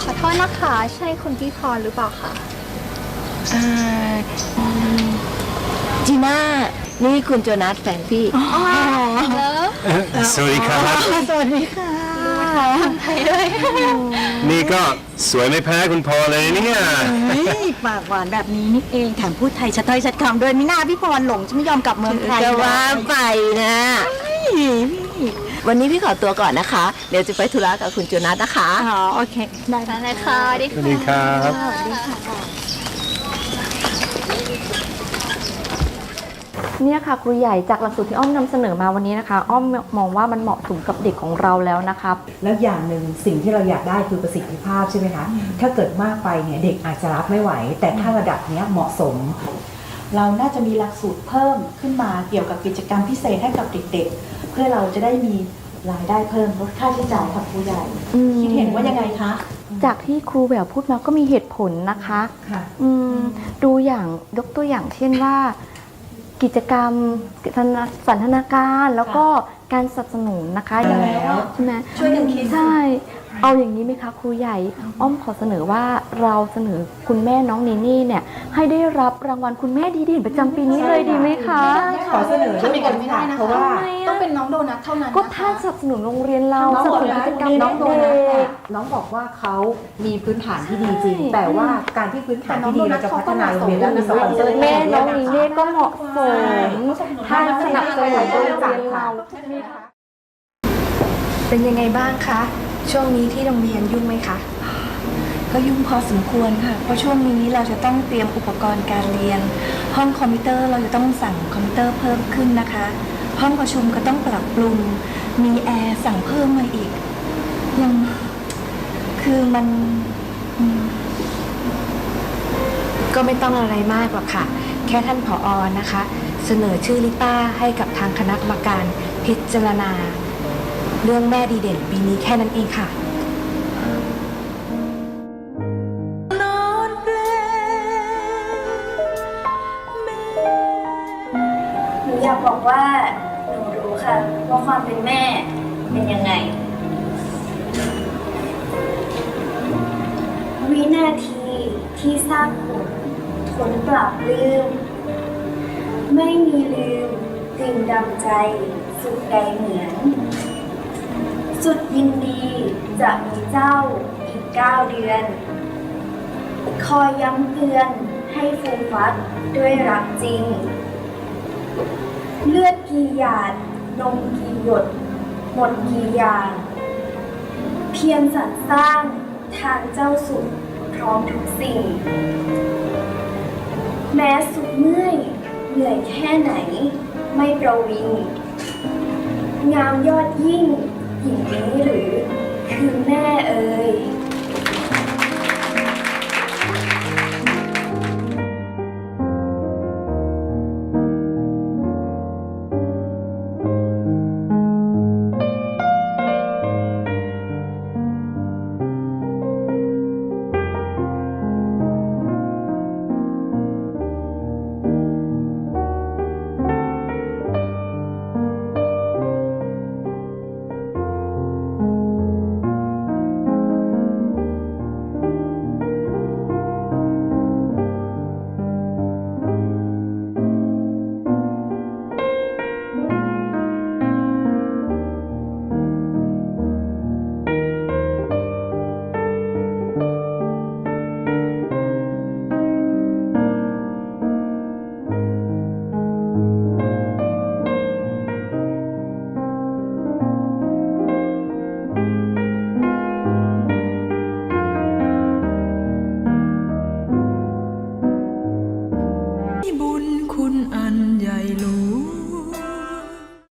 ขอโทษนะคะ ใช่คุณพี่พรหรือเปล่าคะอ่าอืมจีน่า นี่คุณโจนัสแฟนพี่แล้วสวัสดีครับ สวัสดีค่ะไทยด้วยนี่ก็สวยไม่แพ้คุณพอเลยเนี่ยเฮ้ยปากหวานแบบนี้นี่เองแถมพูดไทยชัดถ้อยชัดคำด้วยมิน่าพี่พรหลงจะไม่ยอมกลับเมืองไทยจะว่าไปนะพี่ วันนี้พี่ขอตัวก่อนนะคะ เดี๋ยวจะไปธุระกับคุณโจนัสนะคะ อ๋อโอเค ได้ได้เลยค่ะดีสวัสดีครับ เนี่ยค่ะครูใหญ่จากหลักสูตรที่อ้อมนำเสนอมาวันนี้นะคะ อ้อมมองว่ามันเหมาะสมกับเด็กของเราแล้วนะครับแล้วอย่างหนึ่งสิ่งที่เราอยากได้คือประสิทธิภาพใช่ไหมคะ ถ้าเกิดมากไปเนี่ยเด็กอาจจะรับไม่ไหว แต่ถ้าระดับเนี้ยเหมาะสม เราน่าจะมีหลักสูตรเพิ่มขึ้นมาเกี่ยวกับกิจกรรมพิเศษให้กับเด็ก ๆ เพื่อเราจะได้มีรายได้เพิ่มลดค่าใช้จ่ายค่ะครูใหญ่อืม คิดเห็นว่ายังไงคะ จากที่ครูแหววพูดมาก็มีเหตุผลนะคะค่ะ อืมดูอย่างยกตัวอย่างเช่นว่า กิจกรรมสันทนาการแล้วก็การสนับสนุนนะคะอย่างแล้วใช่ไหมช่วยกันคิด ใช่ เอาอย่างนี้ไหมคะครูใหญ่ อ้อมขอเสนอว่าเราเสนอคุณแม่น้องเนนี่เนี่ยให้ได้รับรางวัลคุณแม่ดีเด่นประจำปีนี้เลยดีไหมคะ ขอเสนอด้วยกันค่ะเพราะว่าต้องเป็นน้องโดนัทเท่านั้นก็ท่านสนับสนุนโรงเรียนเราน้องสนับสนุนกิจกรรมน้น้อองงโดเด็นัทเนี่ยกน้องบอกว่าเขามีพื้นฐานที่ดีจริง แต่ว่าการที่พื้นฐานที่ดีเราจะพัฒนาโรงเรียนและมีสปอนเซอร์แม่น้องนีเน่ก็เหมาะสมท่านสนับสนุนโรงเรียนเราเป็นยังไงบ้างคะ ช่วงนี้ที่โรงเรียนยุ่งไหมคะ ก็ยุ่งพอสมควรค่ะ เพราะช่วงนี้เราจะต้องเตรียมอุปกรณ์การเรียน ห้องคอมพิวเตอร์เราจะต้องสั่งคอมพิวเตอร์เพิ่มขึ้นนะคะ ห้องประชุมก็ต้องปรับปรุง มีแอร์สั่งเพิ่มมาอีกยังคือมันอืมก็ไม่ต้องอะไรมากหรอกค่ะ แค่ท่านผออนะคะ เสนอชื่อลิต้าให้กับทางคณะกรรมการพิจารณา เรื่องแม่ดีเด่นปีนี้แค่นั้นเองค่ะ หนูอยากบอกว่าหนูรู้ค่ะว่าความเป็นแม่เป็นยังไง วินาทีที่สร้างผลทนปรับลืม ไม่มีลืมตึงดำใจ สุดใดเหมือน สุดยินดีจะมีเจ้าอีกเก้าเดือน คอยย้ำเตือนให้ฟูมฟัดด้วยรักจริง เลือดกี่หยาดนมกี่หยด หมดกี่อย่างเพียรสรรสร้างทางเจ้าสุดพร้อมทุกสิ่ง แม้สุดเมื่อยเหนื่อยแค่ไหน ไม่ประวิง งามยอดยิ่ง หญิงนี้หรือ คือแม่เอ๋ย